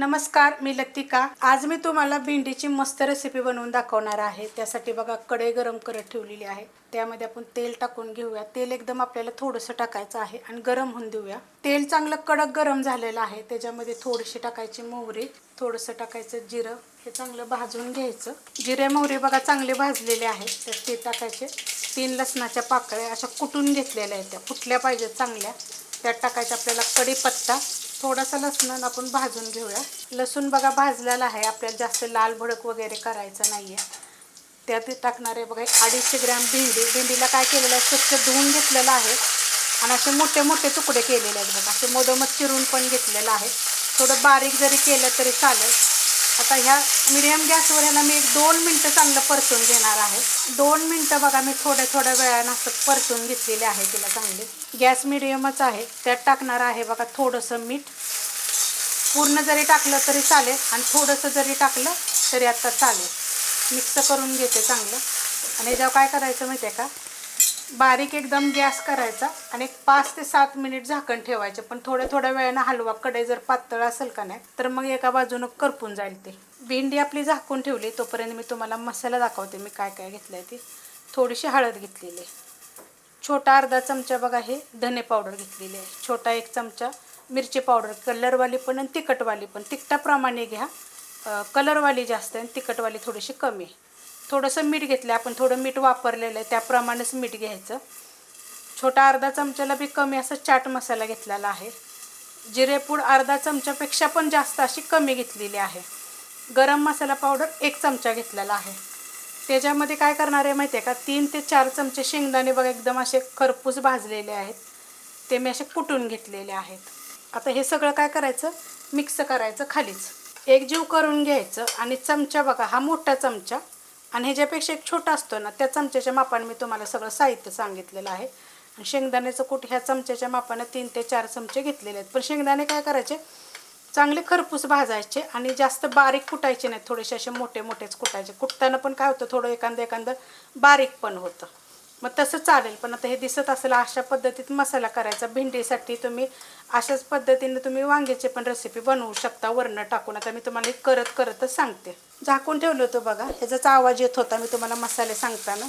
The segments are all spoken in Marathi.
नमस्कार मी लतिका. आज मी तुम्हाला भेंडीची मस्त रेसिपी बनवून दाखवणार आहे. त्यासाठी बघा कढई गरम करत ठेवलेली आहे. त्यामध्ये आपण तेल टाकून घेऊया. तेल एकदम आपल्याला थोडंसं टाकायचं आहे आणि गरम होऊन देऊया. तेल चांगलं कडक गरम झालेलं आहे. त्याच्यामध्ये थोडीशी टाकायची मोहरी थोडंसं टाकायचं जिरं. हे चांगलं भाजून घ्यायचं. जिरे मोहरी बघा चांगले भाजलेले आहेत. तर ते टाकायचे. तीन लसणाच्या पाकळ्या अशा कुटून घेतलेल्या आहेत त्या. कुठल्या पाहिजेत चांगल्या. त्यात टाकायचं आपल्याला कढीपत्ता थोडासा लसूण आपण भाजून घेऊया. लसूण बघा भाजलेला आहे. आपल्याला जास्त लाल भडक वगैरे करायचं नाही आहे त्यात टाकणार आहे बघा एक अडीचशे ग्रॅम भेंडी. भेंडीला काय केलेलं आहे? स्वच्छ धुवून घेतलेलं आहे. आणि असे मोठे मोठे तुकडे केलेले आहेत बघा. असे मोदमत चिरून पण घेतलेलं आहे. थोडं बारीक जरी केलं तरी चालेल. आता ह्या मिडियम गॅसवर ह्याला मी एक दोन मिनटं चांगलं परतून घेणार आहे. दोन मिनटं बघा मी थोड्या थोड्या वेळानं असं परतून घेतलेले आहे तिला चांगले. गॅस मिडियमच आहे. त्यात टाकणार आहे बघा थोडंसं मीठ. पूर्ण जरी टाकलं तरी चालेल आणि थोडंसं जरी टाकलं तरी आता चालेल. मिक्स करून घेते चांगलं. आणि ह्याच्यावर काय करायचं माहिती आहे का? बारीक एकदम गॅस करायचा आणि एक पाच ते सात मिनिट झाकण ठेवायचे. पण थोड्या थोड्या वेळानं हलवा कढई जर पातळ असेल का नाही तर मग एका बाजूनं करपून जाईल ते. भेंडी आपली झाकून ठेवली तोपर्यंत मी तुम्हाला मसाला दाखवते मी काय काय घेतलं आहे ती. थोडीशी हळद घेतलेली आहे. छोटा अर्धा चमचा बघा हे धने पावडर घेतलेली आहे. छोटा एक चमचा मिरची पावडर कलरवाली पण आणि तिखटवाली पण. तिखटाप्रमाणे घ्या. कलरवाली जास्त आहे आणि तिखटवाली थोडीशी कमी आहे. थोडंसं मीठ घेतलं आपण थोडं मीठ वापरलेलं आहे त्याप्रमाणेच मीठ घ्यायचं. छोटा अर्धा चमच्याला बी कमी असं चाट मसाला घेतलेला आहे. जिरेपूड अर्धा चमच्यापेक्षा पण जास्त अशी कमी घेतलेली आहे. गरम मसाला पावडर एक चमचा घेतलेला आहे. त्याच्यामध्ये काय करणार आहे माहिती आहे का? तीन ते चार चमचे शेंगदाणे बघा एकदम असे खरपूस भाजलेले आहेत. ते मी असे कुटून घेतलेले आहेत. आता हे सगळं काय करायचं? मिक्स करायचं खालीच. एकजीव करून घ्यायचं आणि चमचा बघा हा मोठा चमचा. आणि ह्याच्यापेक्षा एक छोटा असतो ना त्या चमच्याच्या मापाने मी तुम्हाला सगळं साहित्य सांगितलेलं आहे. आणि शेंगदाण्याचं कूट ह्या चमच्याच्या मापानं तीन ते चार चमचे घेतलेले आहेत. पण शेंगदाणे काय करायचे? चांगले खरपूस भाजायचे आणि जास्त बारीक कुटायचे नाहीत. थोडेसे असे मोठे मोठेच कुटायचे. कुटताना पण काय होतं? थोडं एखादं एखादं बारीक पण होतं. मग तसं चालेल पण आता हे दिसत असेल अशा पद्धतीत मसाला करायचा. भेंडीसाठी तुम्ही अशाच पद्धतीने तुम्ही वांग्याची पण रेसिपी बनवू शकता वरणं टाकून. आता मी तुम्हाला करत करतच सांगते. झाकून ठेवलं होतं बघा ह्याचाच आवाज येत होता मी तुम्हाला मसाले सांगताना.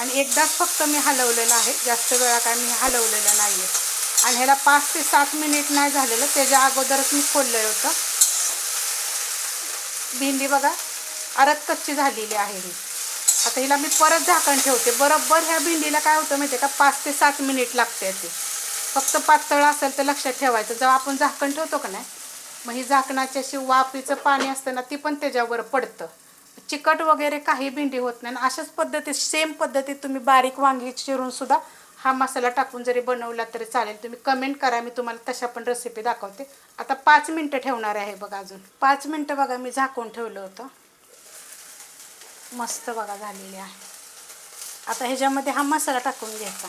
आणि एकदाच फक्त मी हलवलेलं आहे जास्त वेळा काय मी हलवलेलं नाही आहे आणि ह्याला पाच ते सात मिनिट नाही झालेलं त्याच्या अगोदरच मी खोललेलं होतं. भेंडी बघा अरत कच्ची झालेली आहे ही. आता हिला मी परत झाकण ठेवते. बरोबर ह्या भेंडीला काय होतं माहिती आहे का? पाच ते सात मिनिट लागते ते. फक्त पातळ असेल तर लक्षात ठेवायचं. जेव्हा आपण झाकण ठेवतो का नाही मग ही झाकणाची अशी वाफीचं पाणी असतं ना ती पण त्याच्यावर पडतं. चिकट वगैरे काही भेंडी होत नाही. आणि अशाच पद्धतीत सेम पद्धतीत तुम्ही बारीक वांगी चिरून सुद्धा हा मसाला टाकून जरी बनवला तरी चालेल. तुम्ही कमेंट करा. मी तुम्हाला तशा पण रेसिपी दाखवते. आता पाच मिनटं ठेवणार आहे बघा अजून. पाच मिनटं बघा मी झाकून ठेवलं होतं. मस्त बघा झालेली आहे. आता ह्याच्यामध्ये हा मसाला टाकून घ्यायचा.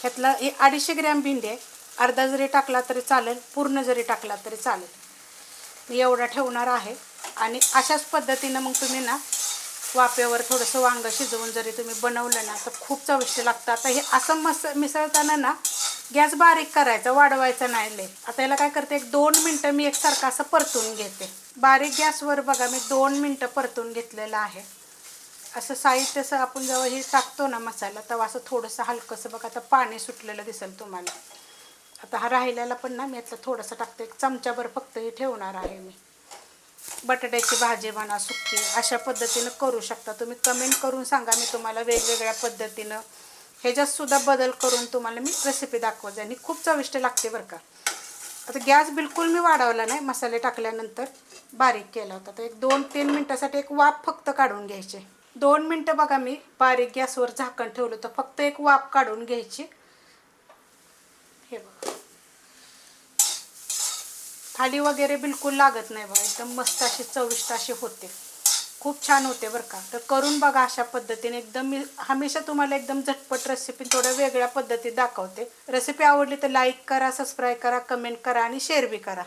ह्यातला हे अडीचशे ग्रॅम भिंडी आहे. अर्धा जरी टाकला तरी चालेल पूर्ण जरी टाकला तरी चालेल. मी एवढा ठेवणार आहे. आणि अशाच पद्धतीनं मग तुम्ही ना वाप्यावर थोडंसं वांग शिजवून जरी तुम्ही बनवलं ना तर खूप चविष्ट लागतं. आता हे असं मस मिसळताना ना गॅस बारीक करायचा वाढवायचा नाही लय. आता याला काय करते एक दोन मिनटं मी एकसारखं असं परतून घेते. बारीक गॅसवर बघा मी दोन मिनटं परतून घेतलेलं आहे. असं साहित्य असं आपण जेव्हा हे टाकतो ना मसाला तेव्हा असं थोडंसं हलकंसं बघा आता पाणी सुटलेलं दिसेल तुम्हाला. आता हा राहिलेला पण ना मी यातला थोडंसं टाकते. एक चमच्याभर फक्त हे ठेवणार आहे मी. बटाट्याची भाजी म्हणा सुकी अशा पद्धतीनं करू शकता तुम्ही. कमेंट करून सांगा मी तुम्हाला वेगवेगळ्या पद्धतीनं. ह्याच्यातसुद्धा बदल करून तुम्हाला मी रेसिपी दाखवते आणि खूप चविष्ट लागते बरं का. आता गॅस बिलकुल मी वाढवला नाही मसाले टाकल्यानंतर बारीक केला होता. तर एक दोन तीन मिनटासाठी एक वाफ फक्त काढून घ्यायचे. दोन मिनटं बघा मी बारीक गॅसवर झाकण ठेवलं होतं. फक्त एक वाफ काढून घ्यायची. हे बघा. थाली वगैरे बिलकुल लागत नाही बघा. एकदम मस्त अशी चविष्ट अशी होते. खूप छान होते बरं का. तर करून बघा अशा पद्धतीने. एकदम मी हमेशा तुम्हाला एकदम झटपट रेसिपी थोड्या वेगळ्या पद्धतीत दाखवते. रेसिपी आवडली तर लाईक करा सबस्क्राईब करा कमेंट करा आणि शेअर बी करा.